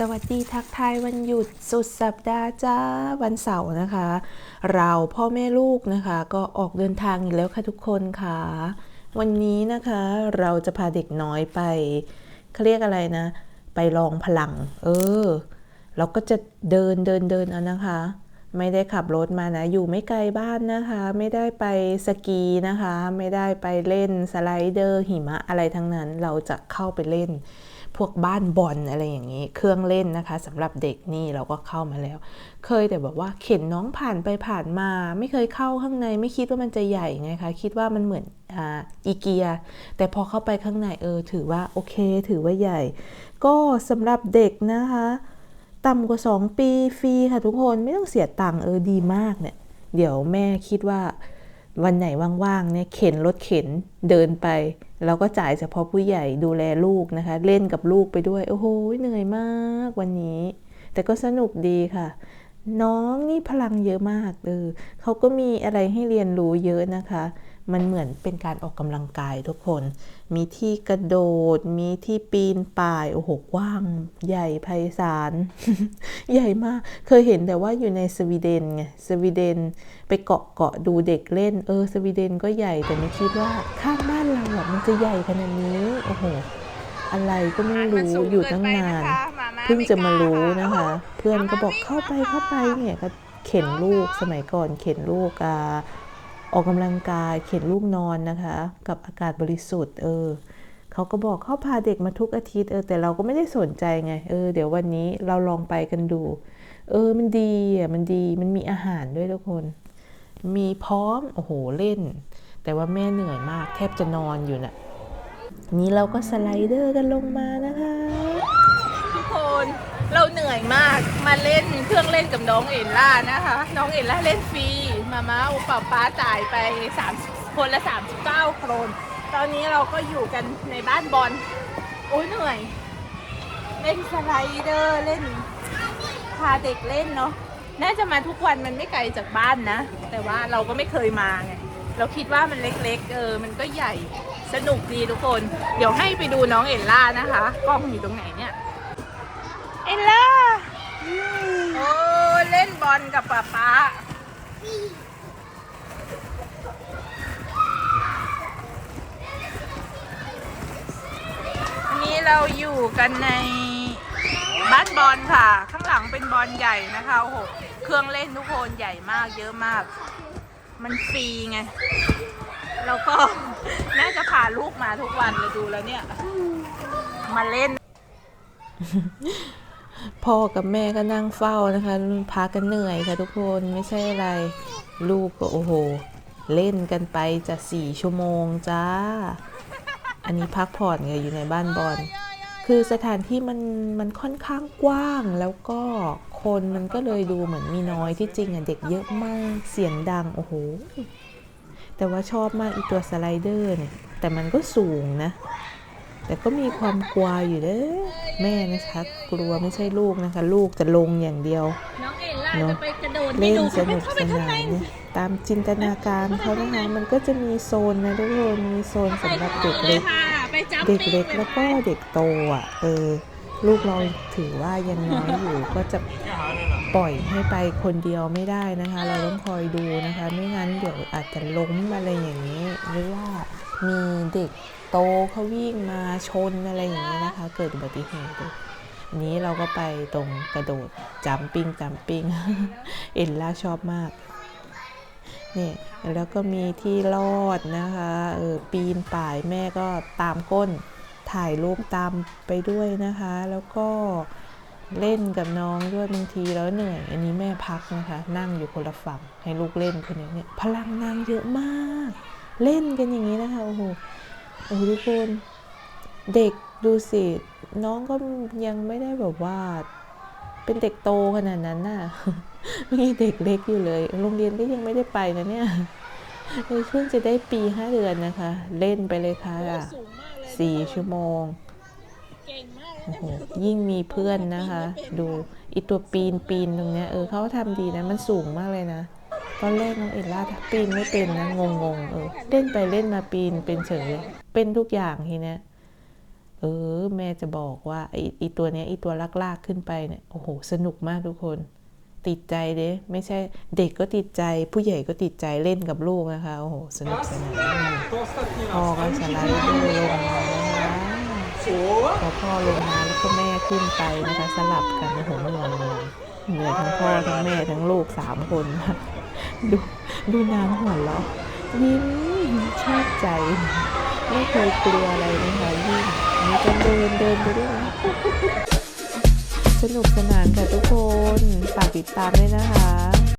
สวัสดีทักทายวันหยุดสุดสัปดาห์จ้าวันเสาร์นะคะ เราพ่อแม่ลูกนะคะ ก็ออกเดินทางอีกแล้วค่ะทุกคนค่ะ วันนี้นะคะเราจะพาเด็กน้อยไปเขาเรียกอะไรนะ ไปลองพลัง เออ เราก็จะเดินเดินเดินเอานะคะ ไม่ได้ขับรถมานะ อยู่ไม่ไกลบ้านนะคะ ไม่ได้ไปสกีนะคะ ไม่ได้ไปเล่นสไลเดอร์หิมะอะไรทั้งนั้น เราจะเข้าไปเล่น พวกบ้านบอลอะไรอย่างนี้ เครื่องเล่นนะคะสำหรับเด็กนี่เราก็เข้ามาแล้ว เคยแต่บอกว่าเข็นน้องผ่านไปผ่านมา ไม่เคยเข้าข้างในไม่คิดว่ามันจะใหญ่ไงคะคิดว่ามันเหมือนอ,อีเกีย แต่พอเข้าไปข้างในเออถือว่าโอเค ถือว่าใหญ่ ก็สำหรับเด็กนะคะต่ำกว่า 2 ปีฟรีค่ะทุกคนไม่ต้องเสียตังค์เออดีมากเนี่ย เดี๋ยวแม่คิดว่า วันไหนว่างๆเนี่ยเข็นรถเข็นเดินไป แล้วก็จ่ายเฉพาะผู้ใหญ่ดูแลลูกนะคะ เล่นกับลูกไปด้วย โอ้โหเหนื่อยมากวันนี้ แต่ก็สนุกดีค่ะ น้องนี่พลังเยอะมากเออเขาก็มีอะไรให้เรียนรู้เยอะนะคะ มันเหมือนเป็นการออกกำลังกายทุกคน มีที่กระโดด มีที่ปีนป่าย โอ้โห กว้าง ใหญ่ไพศาล ใหญ่มาก เคยเห็นแต่ว่าอยู่ในสวีเดนไง สวีเดนไปเกาะเกาะดูเด็กเล่น เออ สวีเดนก็ใหญ่ แต่ไม่คิดว่าข้างบ้านเราอะมันจะใหญ่ขนาดนี้ โอ้โห อะไรก็ไม่รู้ อยู่ตั้งนาน เพิ่งจะมารู้นะคะ เพื่อนก็บอกเข้าไปเข้าไปเนี่ยก็เข็นลูก สมัยก่อนเข็นลูกอ่า ออกกำลังกายเข็นลูกนอนนะคะ กับอากาศบริสุทธิ์เออเขาก็บอกเขาพาเด็กมาทุกอาทิตย์เออแต่เราก็ไม่ได้สนใจไงเออเดี๋ยววันนี้เราลองไปกันดู เออมันดีอะมันดีมันมีอาหารด้วยทุกคน มีพร้อมโอ้โหเล่น แต่ว่าแม่เหนื่อยมากแทบจะนอนอยู่น่ะนี้เราก็สไลเดอร์กันลงมานะคะทุกคนเราเหนื่อยมากมาเล่นเครื่องเล่นกับน้องเอ็นล่านะคะ น้องเอ็นล่าเล่นฟรี มาม่าอุปป้าจ่ายไป3คนละ 39 โครน ตอนนี้เราก็อยู่กันในบ้านบอลโอ้ยเหนื่อย เล่นสไลเดอร์เล่น พาเด็กเล่นเนาะน่าจะมาทุกวันมันไม่ไกลจากบ้านนะ แต่ว่าเราก็ไม่เคยมาไงเราคิดว่ามันเล็กๆ เออ มันก็ใหญ่ สนุกดีทุกคน เดี๋ยวให้ไปดูน้องเอ็นล่านะคะ กล้องอยู่ตรงไหนเนี่ย เอลล่า โอ้ เล่นบอลกับป๊าป๊า อันนี้เราอยู่กันในบ้านบอลค่ะ ข้างหลังเป็นบอลใหญ่นะคะโอ้โหเครื่องเล่นทุกคนใหญ่มากเยอะมาก มันฟรีไง แล้วก็ น่าจะพาลูกมาทุกวันเลยดูแล้วเนี่ย มาเล่น พ่อกับแม่ก็นั่งเฝ้านะคะพากันเหนื่อยค่ะทุกคนไม่ใช่อะไร ลูกก็โอ้โห เล่นกันไปจะสี่ชั่วโมงจ้า อันนี้พักผ่อนไงอยู่ในบ้านบอลคือสถานที่มันมันค่อนข้างกว้างแล้วก็คนมันก็เลยดูเหมือนมีน้อยที่จริงอะเด็กเยอะมากเสียงดังโอ้โหแต่ว่าชอบมากอีตัวสไลเดอร์เนี่ยแต่มันก็สูงนะ แต่ก็มีความกลัวอยู่เด้อแม่นะคะ กลัวไม่ใช่ลูกนะคะ ลูกจะลงอย่างเดียวน้องเอลล่าเนอะจะไปกระโดดเล่นดูสนุกเข้าสไปข้างนาในนเนี่ยตามจินตนาการเขานะคะมันก็จะมีโซนนะทุกคนมีโซนสำหรับเด็กเล็กไปจัมเด็กปิ้งเล็กแล้วก็เด็กโตอะเออลูกเราถือว่ายังน้อยอยู่ก็จะปล่อยให้ไปคนเดียวไม่ได้นะคะ เราต้องคอยดูนะคะ ไม่งั้นเดี๋ยวอาจจะล้มอะไรอย่างนี้หรือว่า มีเด็กโตเขาวิ่งมาชนอะไรอย่างนี้นะคะ เกิดอุบัติเหตุนนี้เราก็ไปตรงกระโดดจัมปิ้งจัมปิ้งเอ็นล่าชอบมากเนี่ยแล้วก็มีที่รอดนะคะเออปีนป่ายแม่ก็ตามก้นถ่ายรูปตามไปด้วยนะคะ แล้วก็เล่นกับน้องด้วยบางทีแล้วเหนื่อย อันนี้แม่พักนะคะ นั่งอยู่คนละฝั่งให้ลูกเล่นคนนี้เนี่ยพลังนางเยอะมาก เล่นกันอย่างนี้นะคะโอ้โหโอ้โหทุกคนเด็กดูสิน้องก็ยังไม่ได้แบบว่า เป็นเด็กโตขนาดนั้นน่ะมีเด็กเล็กอยู่เลย โรงเรียนก็ยังไม่ได้ไปนะเนี่ยเออเพิ่งจะได้ปีห้าเดือนนะคะ เล่นไปเลยค่ะสี่ชั่วโมงโอ้โหยิ่งมีเพื่อนนะคะ ดูอีตัวปีนปีนตรงเนี้ยเออเขาทำดีนะมันสูงมากเลยนะตอนแรกน้องเอ็ลล่าปีนไม่เป็นนะงงงๆเออ เล่นไปเล่นมาปีนเป็นเฉยเป็นทุกอย่างทีเนี้ยเออ แม่จะบอกว่าไอไอตัวเนี้ยไอตัวลากๆขึ้นไปเนี่ยโอ้โห สนุกมากทุกคน ติดใจเด้ไม่ใช่เด็กก็ติดใจ ผู้ใหญ่ก็ติดใจเล่นกับลูกนะคะ โอ้โห สนุกสนานพ่อก็สไลด์ลงมาพอพ่อลงมาแล้วก็แม่ขึ้นไปนะคะสลับกันโอ้โหเหนื่อยเหนื่อยเหนื่อยทั้งพ่อทั้งแม่ทั้งลูกสามคนดูดูน้ำหัวเราะ ยิ้มชอบใจ ไม่เคยกลัวอะไรนะคะยิ่งมีกันเดินเดินไปด้วยนะสนุกสนานค่ะทุกคนฝากติดตามด้วยนะคะ